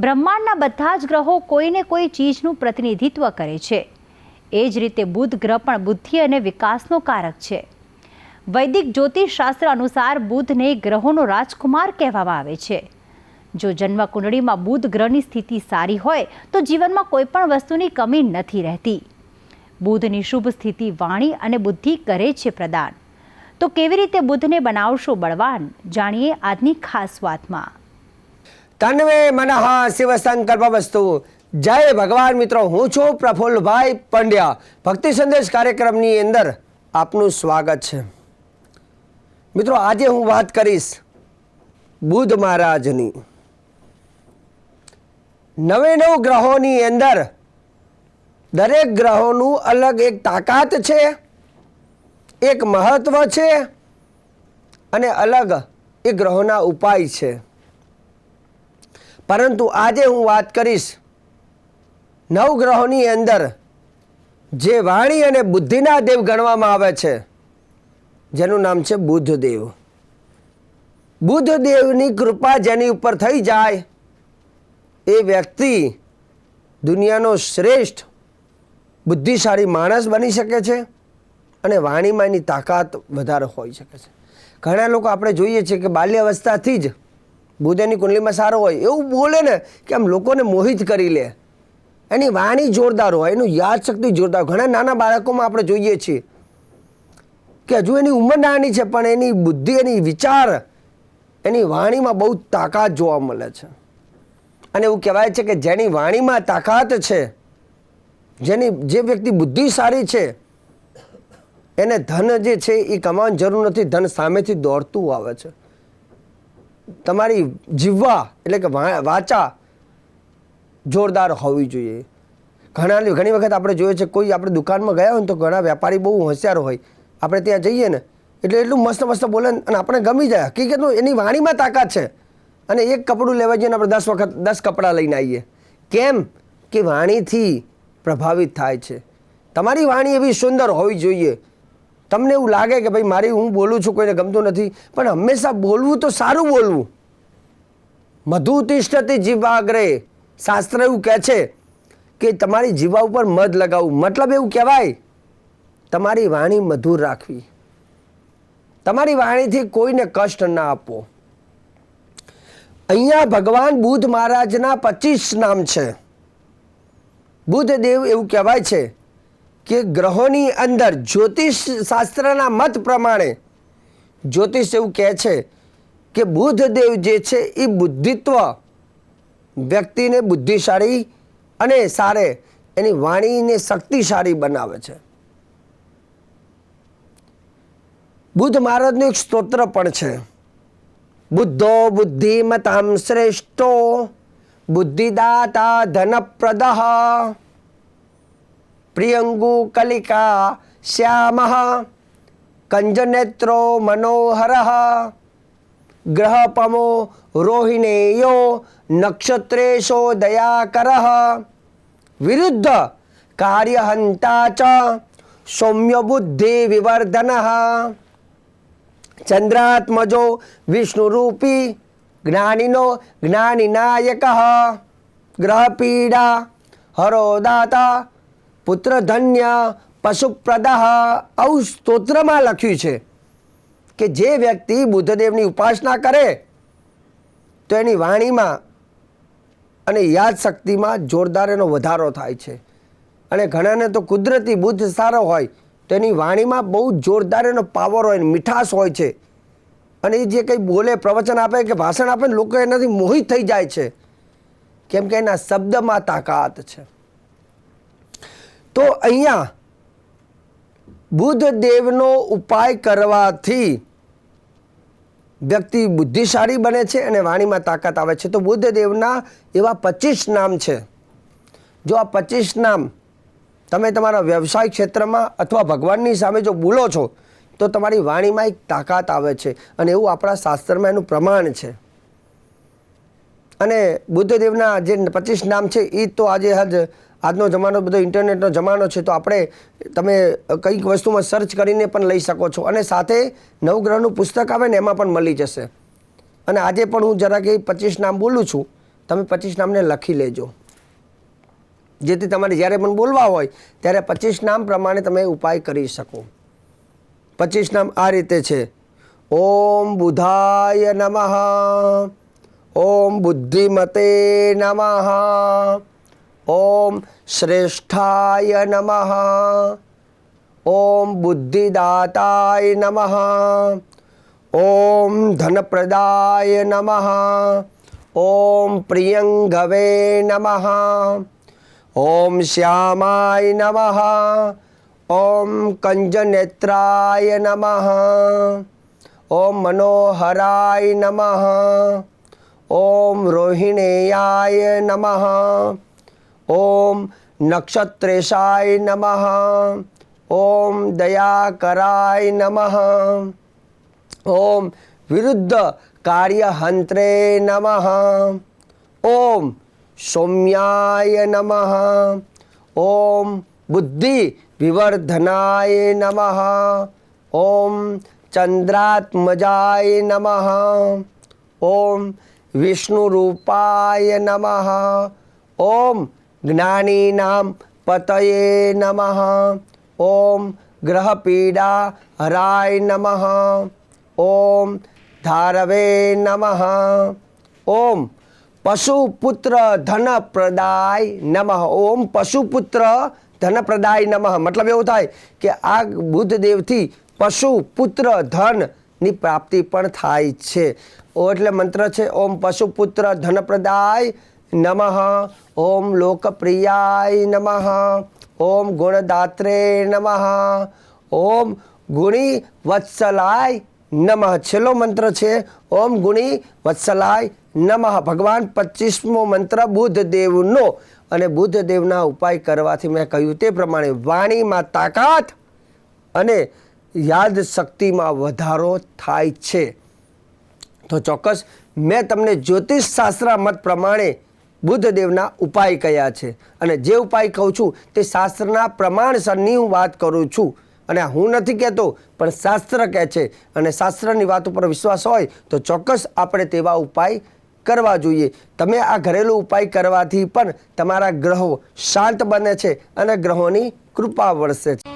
બ્રહ્માંડના બધા જ ગ્રહો કોઈને કોઈ ચીજનું પ્રતિનિધિત્વ કરે છે. એ જ રીતે બુધ ગ્રહ પણ બુદ્ધિ અને વિકાસનો કારક છે. વૈદિક જ્યોતિષશાસ્ત્ર અનુસાર બુધને ગ્રહોનો રાજકુમાર કહેવામાં આવે છે. જો જન્મ કુંડળીમાં બુધ ગ્રહની સ્થિતિ સારી હોય, તો જીવનમાં કોઈ પણ વસ્તુની કમી નથી રહેતી. બુધની શુભ સ્થિતિ વાણી અને બુદ્ધિ કરે છે પ્રદાન. તો કેવી રીતે બુધને બનાવશો બળવાન? જાણીએ આજની ખાસ વાતમાં. તન્વે મનઃ શિવ સંકલ્પ વસ્તુ. જય ભગવાન મિત્રો, હું છું પ્રફુલ્લભાઈ પંડ્યા. ભક્તિ સંદેશ કાર્યક્રમની અંદર આપનું સ્વાગત છે. મિત્રો, આજે હું વાત કરીશ બુધ મહારાજની. નવે નવ ગ્રહોની અંદર દરેક ગ્રહોનું અલગ એક તાકાત છે, એક મહત્વ છે અને અલગ એ ગ્રહોના ઉપાય છે. પરંતુ આજે હું વાત કરીશ નવગ્રહોની અંદર જે વાણી અને બુદ્ધિના દેવ ગણવામાં આવે છે, જેનું નામ છે બુદ્ધદેવ. બુદ્ધદેવની કૃપા જેની ઉપર થઈ જાય એ વ્યક્તિ દુનિયાનો શ્રેષ્ઠ બુદ્ધિશાળી માણસ બની શકે છે અને વાણીમાં એની તાકાત વધારે હોઈ શકે છે. ઘણા લોકો આપણે જોઈએ છીએ કે બાલ્યાવસ્થાથી જ બુદ્ધની કુંડલીમાં સારો હોય, એવું બોલે ને કે આમ લોકોને મોહિત કરી લે. એની વાણી જોરદાર હોય, એનું યાદશક્તિ જોરદાર ઘણા નાના બાળકોમાં આપણે જોઈએ છીએ કે હજુ એની ઉંમર નાની છે, પણ એની બુદ્ધિ, એની વિચાર, એની વાણીમાં બહુ તાકાત જોવા મળે છે. અને એવું કહેવાય છે કે જેની વાણીમાં તાકાત છે, જેની, જે વ્યક્તિ બુદ્ધિ સારી છે, એને ધન જે છે એ કમાવાની જરૂર નથી, ધન સામેથી દોડતું આવે છે. તમારી જીવવા એટલે કે વાચા જોરદાર હોવી જોઈએ. ઘણા ઘણી વખત આપણે જોઈએ છે, કોઈ આપણે દુકાનમાં ગયા હોય ને તો ઘણા વેપારી બહુ હોશિયાર હોય. આપણે ત્યાં જઈએ ને, એટલે એટલું મસ્ત મસ્ત બોલે અને આપણે ગમી જાય. હકીકતનું એની વાણીમાં તાકાત છે. અને એક કપડું લેવા જઈએ આપણે દસ વખત, દસ કપડાં લઈને આવીએ. કેમ? કે વાણીથી પ્રભાવિત થાય છે. તમારી વાણી એવી સુંદર હોવી જોઈએ. તમને એવું લાગે કે ભાઈ મારી હું બોલું છું, કોઈને ગમતું નથી, પણ હંમેશા બોલવું તો સારું બોલવું. મધુ તિષ્ઠતી જીવાગ્રે. શાસ્ત્ર એવું કહે છે કે તમારી જીવા ઉપર મધ લગાવવું મતલબ એવું કહેવાય, તમારી વાણી મધુર રાખવી. તમારી વાણીથી કોઈને કષ્ટ ના આપવો. અહીંયા ભગવાન બુદ્ધ મહારાજના પચીસ નામ છે. બુદ્ધ દેવ એવું કહેવાય છે કે ગ્રહોની અંદર જ્યોતિષ શાસ્ત્રના મત પ્રમાણે જ્યોતિષ એવું કહે છે કે બુદ્ધદેવ જે છે એ બુદ્ધિત્વ વ્યક્તિને બુદ્ધિશાળી અને સારે એની વાણીને શક્તિશાળી બનાવે છે. બુદ્ધ મહારાજનું એક સ્તોત્ર પણ છે. બુદ્ધો બુદ્ધિમતામ શ્રેષ્ઠો, બુદ્ધિદાતા ધનપ્રદ. પ્રિયંગુ કલિકા શ્યામ કંજનેત્રો મનોહરઃ ગ્રહપમો રોહિણેયો નક્ષત્રેશો દયાકરઃ વિરુદ્ધ કાર્યહંતા ચ સૌમ્ય બુદ્ધિ વિવર્ધન ચંદ્રાત્મજો વિષ્ણુરૂપી જ્ઞાનીનો જ્ઞાનિનાયક ગ્રહપીડા હરોદાતા પુત્રધન્ય પશુપ્રદાહ આવું સ્તોત્રમાં લખ્યું છે કે જે વ્યક્તિ બુદ્ધદેવની ઉપાસના કરે, તો એની વાણીમાં અને યાદશક્તિમાં જોરદાર એનો વધારો થાય છે. અને ઘણાને તો કુદરતી બુદ્ધ સારો હોય, તો એની વાણીમાં બહુ જોરદાર એનો પાવર હોય મીઠાશ હોય છે. અને એ જે કંઈ બોલે, પ્રવચન આપે કે ભાષણ આપે લોકો એનાથી મોહિત થઈ જાય છે. કેમ કે એના શબ્દમાં તાકાત છે. તો અહીંયા બુદ્ધદેવનો ઉપાય કરવાથી વ્યક્તિ બુદ્ધિશાળી બને છે અને વાણીમાં તાકાત આવે છે. તો બુદ્ધદેવના એવા પચીસ નામ છે. જો આ પચીસ નામ તમે તમારા વ્યવસાય ક્ષેત્રમાં અથવા ભગવાનની સામે જો બોલો છો, તો તમારી વાણીમાં એક તાકાત આવે છે અને એવું આપણા શાસ્ત્રમાં એનું પ્રમાણ છે. અને બુદ્ધદેવના જે પચીસ નામ છે એ તો આજે હજ આજનો જમાનો બધો ઇન્ટરનેટનો જમાનો છે, તો આપણે તમે કંઈક વસ્તુમાં સર્ચ કરીને પણ લઈ શકો છો. અને સાથે નવગ્રહનું પુસ્તક આવે ને, એમાં પણ મળી જશે. અને આજે પણ હું જરાક એ પચીસ નામ બોલું છું. તમે પચીસ નામને લખી લેજો. જેથી તમારે જ્યારે પણ બોલવા હોય, ત્યારે પચીસ નામ પ્રમાણે તમે ઉપાય કરી શકો. પચીસ નામ આ રીતે છે. ઓમ બુધાય નમઃ. ઓમ બુદ્ધિમતે નમઃ. ઓમ શ્રેષ્ઠાય નમઃ. ઓમ બુદ્ધિદાતાય નમઃ. ઓમ ધનપ્રદાય નમઃ. ઓમ પ્રિયંગવે નમઃ. ઓમ શ્યામાય નમઃ. ઓમ કંજનેત્રાય નમઃ. ઓમ મનોહરાય નમઃ. ઓમ રોહિણેયાય નમઃ. ઓમ નક્ષત્રેશાય નમઃ ઓમ દયાકરાય નમઃ ઓમ વિરુદ્ધ કાર્યહંત્રે નમઃ ઓમ સૌમ્યાય નમઃ ઓમ બુદ્ધિ વિવર્ધનાય નમઃ ઓમ ચંદ્રાત્મજાય નમઃ ઓમ વિષ્ણુરૂપાય નમઃ ઓમ જ્ઞાનીનામ પતયે નમઃ. ઓમ ગ્રહપીડા હરાય નમઃ. ઓમ ધારવે નમઃ. ઓમ પશુપુત્ર ધનપ્રદાય નમઃ. ઓમ પશુપુત્ર ધનપ્રદાય નમઃ. મતલબ એવું થાય કે આ બુદ્ધદેવથી પશુ પુત્ર ધનની પ્રાપ્તિ પણ થાય છે. ઓ એટલે મંત્ર છે, ઓમ પશુપુત્ર ધનપ્રદાય નમઃ. ઓમ લોકપ્રિયાય નમઃ. ઓમ ગુણદાત્રે નમઃ. ઓમ ગુણી વત્સલાય નમઃ. છેલ્લો મંત્ર છે, ઓમ ગુણી વત્સલાય નમઃ. ભગવાન પચીસમો મંત્ર બુદ્ધ દેવનો અને બુદ્ધ દેવના ઉપાય કરવાથી મેં કહ્યું તે પ્રમાણે વાણીમાં તાકાત અને યાદ શક્તિમાં વધારો થાય છે. તો ચોક્કસ મેં તમને જ્યોતિષ શાસ્ત્ર મત પ્રમાણે બુદ્ધદેવના ઉપાય કયા છે? અને જે ઉપાય કહું છું તે શાસ્ત્રના પ્રમાણસરની હું વાત કરું છું. અને હું નથી કહેતો, પણ શાસ્ત્ર કહે છે. અને શાસ્ત્રની વાત ઉપર વિશ્વાસ હોય તો ચોક્કસ આપણે તેવા ઉપાય કરવા જોઈએ. તમે આ ઘરેલું ઉપાય કરવાથી પણ તમારા ગ્રહો શાંત બને છે અને ગ્રહોની કૃપા વરસે છે.